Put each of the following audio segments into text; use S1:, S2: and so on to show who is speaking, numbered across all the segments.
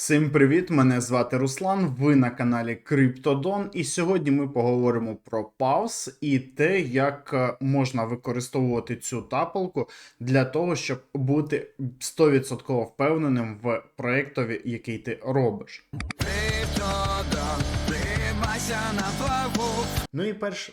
S1: Всім привіт! Мене звати Руслан. Ви на каналі Криптодон, і сьогодні ми поговоримо про пауз і те, як е, можна використовувати цю тапалку для того, щоб бути 100% впевненим в проєктові, який ти робиш.
S2: Криптодон, на плаву.
S1: Ну і перш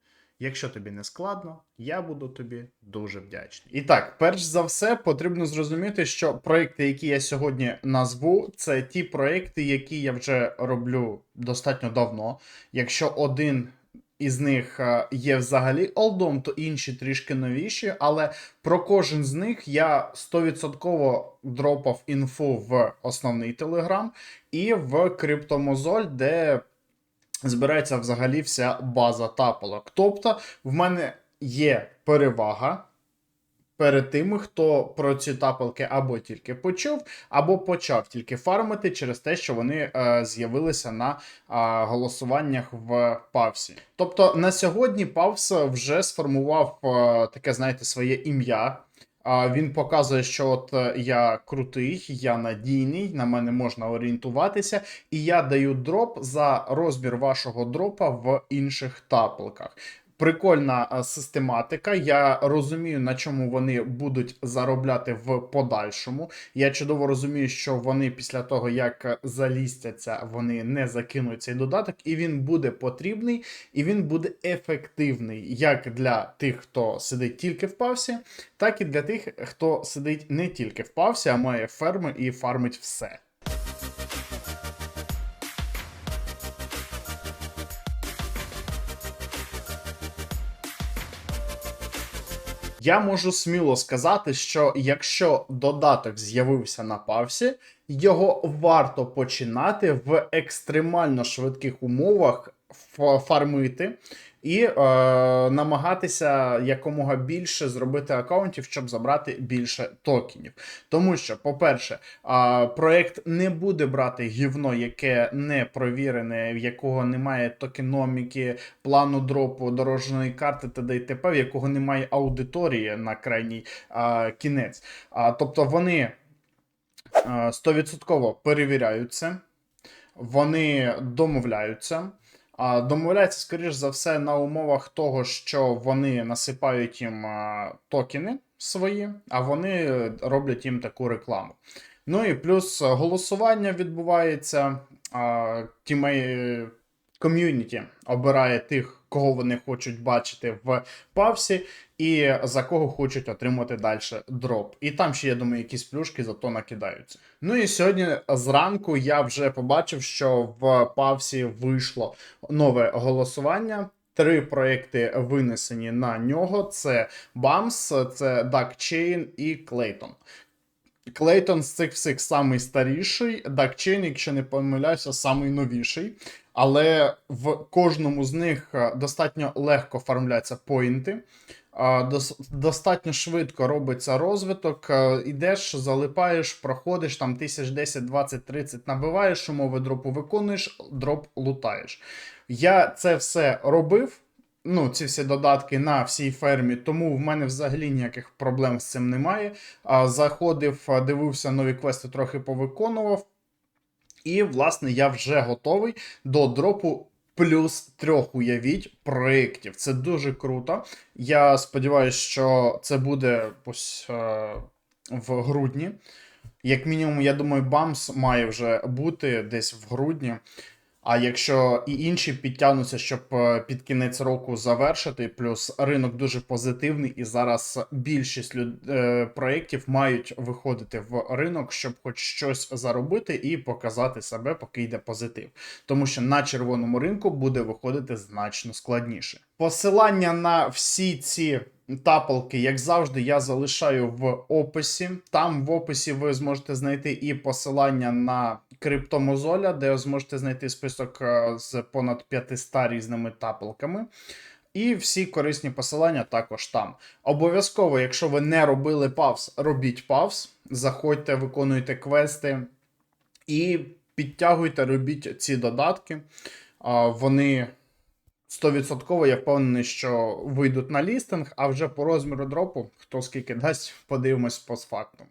S1: Якщо тобі не складно, я буду тобі дуже вдячний. І так, перш за все, потрібно зрозуміти, що проекти, які я сьогодні назву, це ті проекти, які я вже роблю достатньо давно. Якщо один із них е, є взагалі олдом, то інші трішки новіші, але про кожен з них я 100% дропав інфу в основний телеграм і в криптомозоль, де збирається взагалі вся база тапалок. Тобто, в мене є перевага перед тими, хто про ці тапалки або тільки почув, або почав тільки фармити через те, що вони е, з'явилися на е, голосуваннях в Павсі. Тобто на сьогодні Павс вже сформував е, таке, знаєте, своє ім'я. Він показує, що от е, я крутий, я надійний, на мене можна орієнтуватися, і я даю дроп за розбір вашого дропа в інших тапелках. Прикольна е, систематика. Я розумію, на чому вони будуть заробляти в подальшому. Я чудово розумію, що вони після того, як залістяться, вони не закинуть цей додаток, і він буде потрібний, і він буде ефективний як для тих, хто сидить тільки в павсі, так і для тих, хто сидить не тільки в павсі, а має ферми і фармить все. Я можу сміло сказати, що якщо додаток з'явився на павсі, його варто починати в екстремально швидких умовах фармити і е, намагатися якомога більше зробити аккаунтів, щоб забрати більше токенів. Тому що, по-перше, е, проект не буде брати гівно, яке не провірене, в якого немає токеноміки, плану дропу, дорожньої карти т.д. і в якого немає аудиторії на крайній е, кінець. А, тобто вони е, 100% перевіряють вони домовляються. А домовляються, скоріш за все, на умовах того, що вони насипають їм токени свої, а вони роблять їм таку рекламу. Ну і плюс голосування відбувається. Тімей ком'юніті обирає тих, кого вони хочуть бачити в павсі, і за кого хочуть отримати далі дроп. І там ще, я думаю, якісь плюшки зато накидаються. Ну і сьогодні зранку я вже побачив, що в павсі вийшло нове голосування. Три проекти винесені на нього: це BAMS, це DuckChain і Clayton. Клейтон з цих всіх самий старіший, DuckChain, якщо не помиляюся, самий новіший. Але в кожному з них е, достатньо легко фармляться поінти. Достатньо швидко робиться розвиток. е, Ідеш, залипаєш, проходиш там тисяч 10, 20, 30, набиваєш умови дропу, виконуєш, дроп лутаєш. Я це все робив. Ну, ці всі додатки на всій фермі, тому в мене взагалі ніяких проблем з цим немає. Заходив, дивився нові квести, трохи повиконував. І, власне, я вже готовий до дропу плюс трьох, уявіть, проєктів. Це дуже круто. Я сподіваюся, що це буде ось е, в грудні. Як мінімум, я думаю, Бамс має вже бути десь в грудні. А якщо і інші підтягнуться, щоб е, під кінець року завершити, плюс ринок дуже позитивний, і зараз більшість люд... е, проєктів мають виходити в ринок, щоб хоч щось заробити і показати себе, поки йде позитив. Тому що на червоному ринку буде виходити значно складніше. Посилання на всі ці тапалки, як завжди, я залишаю в описі. Там в описі ви зможете знайти і посилання на криптомозоля, де ви зможете знайти список е, з понад 500 різними тапалками. І всі корисні посилання також там. Обов'язково, якщо ви не робили павс, робіть павс, заходьте, виконуйте квести і підтягуйте, робіть ці додатки. Вони 100% я впевнений, що вийдуть на лістинг, а вже по розміру дропу, хто скільки дасть, подивимось постфактум.